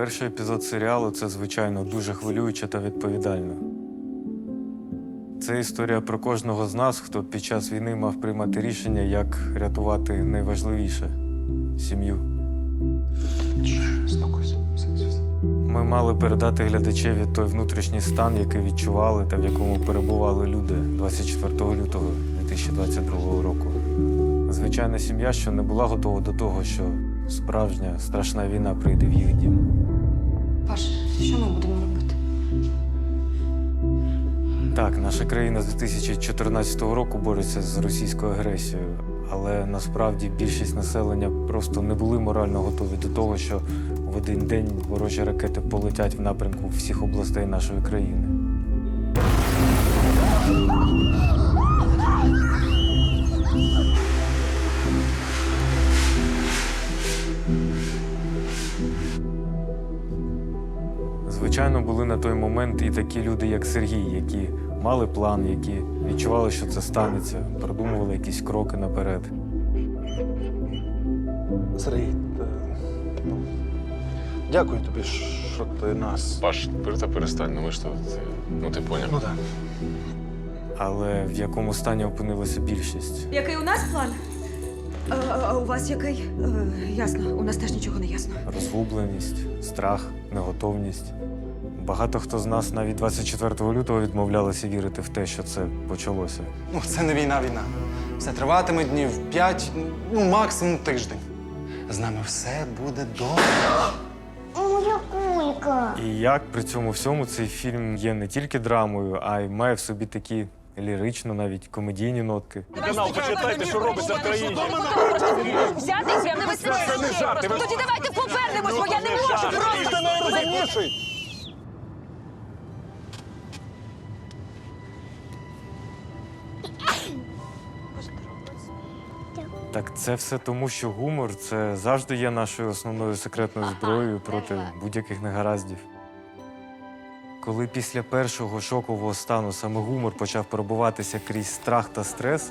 Перший епізод серіалу це, звичайно, дуже хвилююче та відповідально. Це історія про кожного з нас, хто під час війни мав приймати рішення, як рятувати найважливіше сім'ю. Ми мали передати глядачеві той внутрішній стан, який відчували та в якому перебували люди 24 лютого 2022 року. Звичайна сім'я, що не була готова до того, що справжня страшна війна прийде в їх дім. Що ми будемо робити? Так, наша країна з 2014 року бореться з російською агресією, але насправді більшість населення просто не були морально готові до того, що в один день ворожі ракети полетять в напрямку всіх областей нашої країни. Той момент і такі люди, як Сергій, які мали план, які відчували, що це станеться, продумували якісь кроки наперед. Сергій, е, ну, дякую тобі, що ти нас. Паш, та перестань, ну ми ж е, Ну ти поняв. Ну так. Але в якому стані опинилася більшість? Який у нас план? А, а у вас який? Е, ясно, у нас теж нічого не ясно. Розгубленість, страх, неготовність. Багато хто з нас навіть 24 лютого відмовлялися вірити в те, що це почалося. Ну, це не війна, війна. Все триватиме днів п'ять, ну максимум тиждень. З нами все буде добре. Моя кулька. І як при цьому всьому цей фільм є не тільки драмою, а й має в собі такі лірично, навіть комедійні нотки. Канал, почитайте, що робиться в країні. Взяти і не веселити. Тоді давайте повернемось, бо я не можу просто. найрозумніший. Так це все тому, що гумор це завжди є нашою основною секретною зброєю проти будь-яких негараздів. Коли після першого шокового стану саме гумор почав пробуватися крізь страх та стрес,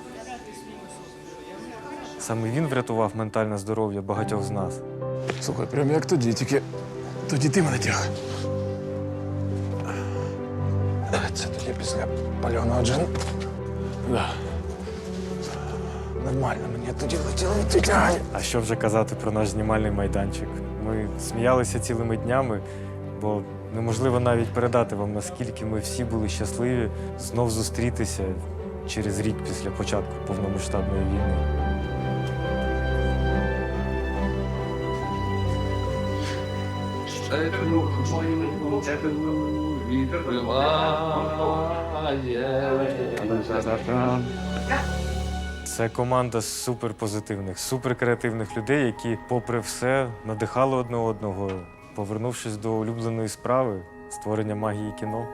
саме він врятував ментальне здоров'я багатьох з нас. Слухай, прям як тоді, тільки тоді ти мене тяг. Це тоді після пальоного джин. Да. Нормально, мені тоді летіло тікай. А що вже казати про наш знімальний майданчик? Ми сміялися цілими днями, бо неможливо навіть передати вам, наскільки ми всі були щасливі знов зустрітися через рік після початку повномасштабної війни. Це команда суперпозитивних, суперкреативних людей, які, попри все, надихали одне одного, повернувшись до улюбленої справи створення магії кіно.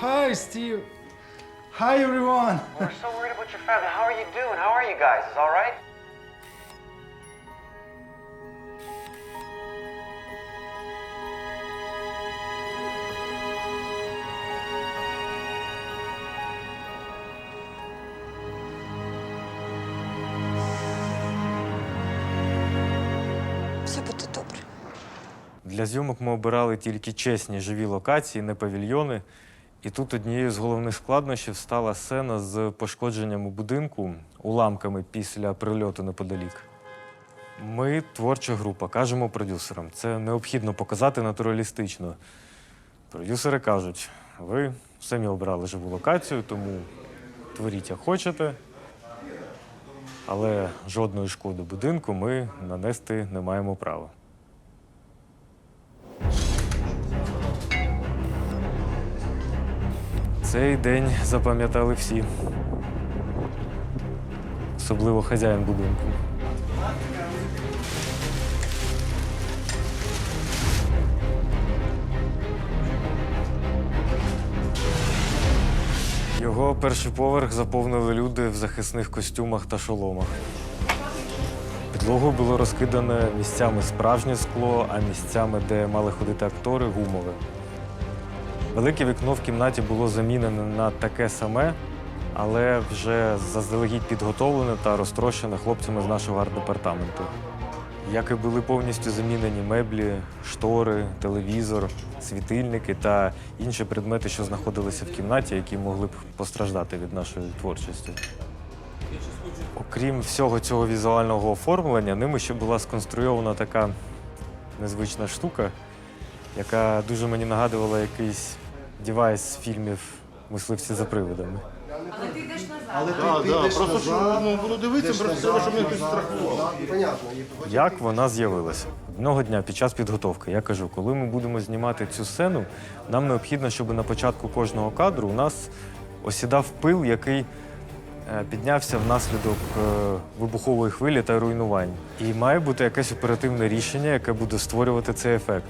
Hi, Steve. Hi, everyone. We're so worried about your family. How are you doing? How are you guys? All right? Для зйомок ми обирали тільки чесні живі локації, не павільйони. І тут однією з головних складнощів стала сцена з пошкодженням у будинку уламками після прильоту неподалік. Ми творча група, кажемо продюсерам. Це необхідно показати натуралістично. Продюсери кажуть: ви самі обрали живу локацію, тому творіть як хочете. Але жодної шкоди будинку ми нанести не маємо права. Цей день запам'ятали всі. Особливо хазяїн будинку. Його перший поверх заповнили люди в захисних костюмах та шоломах. Підлогою було розкидане місцями справжнє скло, а місцями, де мали ходити актори, гумове. Велике вікно в кімнаті було замінене на таке саме, але вже заздалегідь підготовлене та розтрощене хлопцями з нашого арт-департаменту. Як і були повністю замінені меблі, штори, телевізор, світильники та інші предмети, що знаходилися в кімнаті, які могли б постраждати від нашої творчості. Окрім всього цього візуального оформлення, ними ще була сконструйована така незвична штука, яка дуже мені нагадувала якийсь девайс з фільмів Мисливці за привидами. Просто що ну, буду дивитися, просто треба, щоб мене хтось страхував. Як вона з'явилася? Одного дня під час підготовки я кажу, коли ми будемо знімати цю сцену, нам необхідно, щоб на початку кожного кадру у нас осідав пил, який е, піднявся внаслідок е, вибухової хвилі та руйнувань. І має бути якесь оперативне рішення, яке буде створювати цей ефект.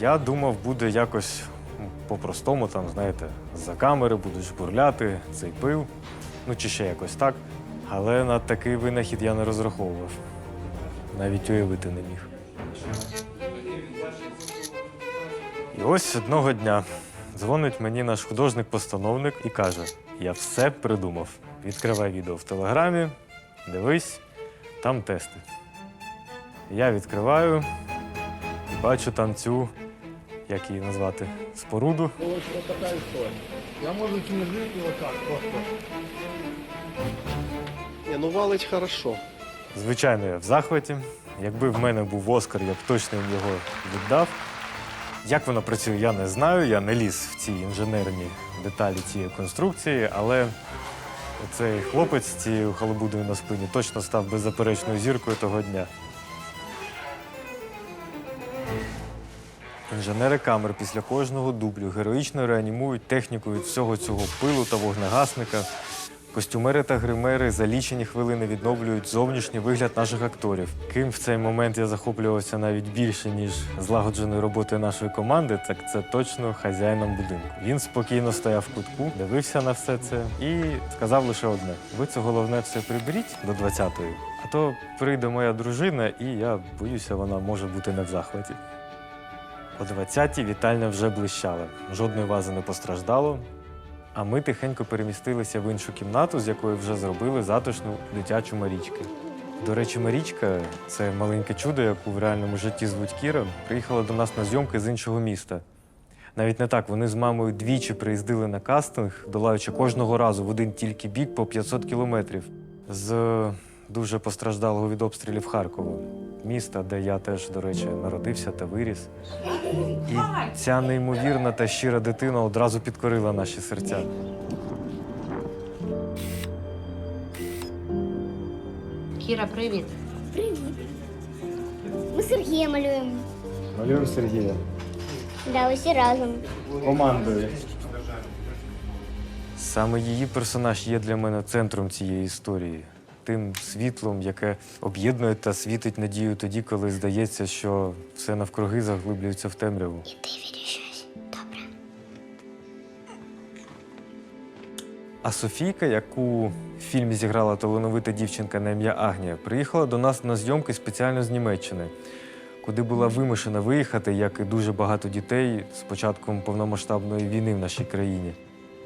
Я думав, буде якось по-простому, там, знаєте, за камери будуть жбурляти цей пил, ну чи ще якось так. Але на такий винахід я не розраховував. Навіть уявити не міг. І ось одного дня дзвонить мені наш художник-постановник і каже: Я все придумав. Відкривай відео в телеграмі, дивись, там тести. Я відкриваю і бачу там цю, як її назвати, споруду. Я можу ці не жити отак просто. Ні, ну валить хорошо. Звичайно, я в захваті. Якби в мене був Оскар, я б точно їм його віддав. Як воно працює, я не знаю. Я не ліз в ці інженерні деталі цієї конструкції, але цей хлопець з цією халабудою на спині точно став беззаперечною зіркою того дня. Інженери камер після кожного дублю героїчно реанімують техніку від всього цього пилу та вогнегасника. Костюмери та гримери за лічені хвилини відновлюють зовнішній вигляд наших акторів. Ким в цей момент я захоплювався навіть більше, ніж злагодженою роботою нашої команди, так це точно хазяїном будинку. Він спокійно стояв в кутку, дивився на все це і сказав лише одне: ви це головне все приберіть до 20-ї, а то прийде моя дружина, і я боюся, вона може бути не в захваті. О 20-й вітальня вже блищала. Жодної вази не постраждало. А ми тихенько перемістилися в іншу кімнату, з якої вже зробили затишну дитячу Марічку. До речі, Марічка це маленьке чудо, яку в реальному житті звуть Кіра, приїхала до нас на зйомки з іншого міста. Навіть не так, вони з мамою двічі приїздили на кастинг, долаючи кожного разу в один тільки бік по 500 кілометрів з дуже постраждалого від обстрілів Харкова, міста, де я теж, до речі, народився та виріс. І ця неймовірна та щира дитина одразу підкорила наші серця. Кіра, привіт. Привіт. Ми Сергія малюємо. Малюємо Сергія Да, усі разом. командою. Саме її персонаж є для мене центром цієї історії, тим світлом, яке об'єднує та світить надію тоді, коли здається, що все навкруги заглиблюється в темряву. І ти віриш щось. Добре. А Софійка, яку в фільмі зіграла талановита дівчинка на ім'я Агнія, приїхала до нас на зйомки спеціально з Німеччини, куди була вимушена виїхати, як і дуже багато дітей з початком повномасштабної війни в нашій країні.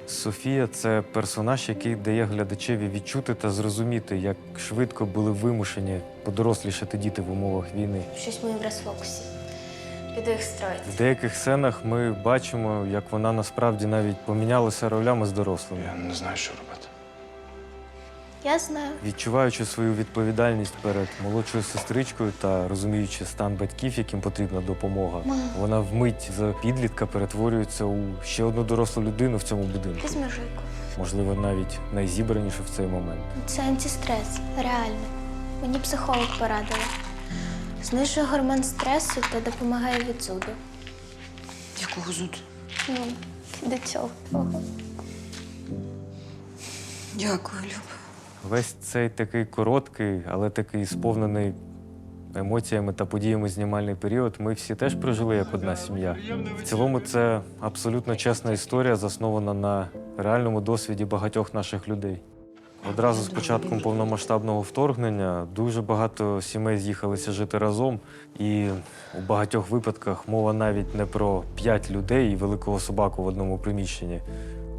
Софія це персонаж, який дає глядачеві відчути та зрозуміти, як швидко були вимушені подорослішати діти в умовах війни. Щось ми в розфокусі. Піду їх строїти. В деяких сценах ми бачимо, як вона насправді навіть помінялася ролями з дорослими. Я не знаю, що робити. Я знаю. Відчуваючи свою відповідальність перед молодшою сестричкою та розуміючи стан батьків, яким потрібна допомога, вона вмить з підлітка перетворюється у ще одну дорослу людину в цьому будинку. Ти з. Можливо, навіть найзібранішу в цей момент. Це антистрес, реально. Мені психолог порадила. Знижує гормон стресу та допомагає від зуду. Якого зуду? Ну, до цього. Дякую, Люба. Весь цей такий короткий, але такий сповнений емоціями та подіями знімальний період ми всі теж прожили як одна сім'я. В цілому, це абсолютно чесна історія, заснована на реальному досвіді багатьох наших людей. Одразу з початком повномасштабного вторгнення дуже багато сімей з'їхалися жити разом, і у багатьох випадках мова навіть не про п'ять людей і великого собаку в одному приміщенні.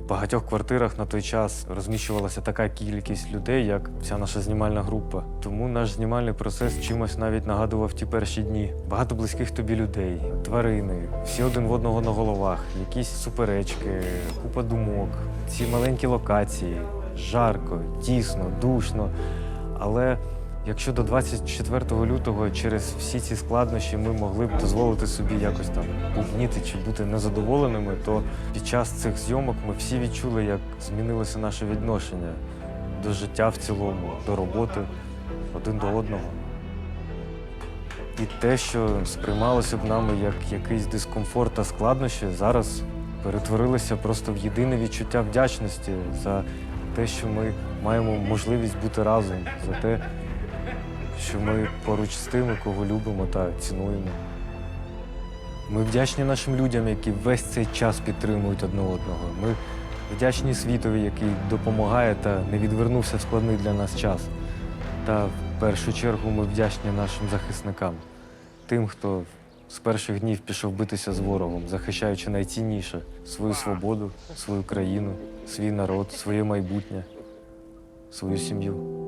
Багатьох квартирах на той час розміщувалася така кількість людей, як вся наша знімальна група. Тому наш знімальний процес чимось навіть нагадував ті перші дні. Багато близьких тобі людей, тварини, всі один в одного на головах, якісь суперечки, купа думок, ці маленькі локації, жарко, тісно, душно. Але якщо до 24 лютого через всі ці складнощі ми могли б дозволити собі якось там бубніти чи бути незадоволеними, то під час цих зйомок ми всі відчули, як змінилося наше відношення до життя в цілому, до роботи один до одного. І те, що сприймалося б нами як якийсь дискомфорт та складнощі, зараз перетворилося просто в єдине відчуття вдячності за те, що ми маємо можливість бути разом, за те, що ми поруч з тими, кого любимо та цінуємо. Ми вдячні нашим людям, які весь цей час підтримують одне одного. Ми вдячні світові, який допомагає та не відвернувся в складний для нас час. Та в першу чергу ми вдячні нашим захисникам, тим, хто з перших днів пішов битися з ворогом, захищаючи найцінніше свою свободу, свою країну, свій народ, своє майбутнє, свою сім'ю.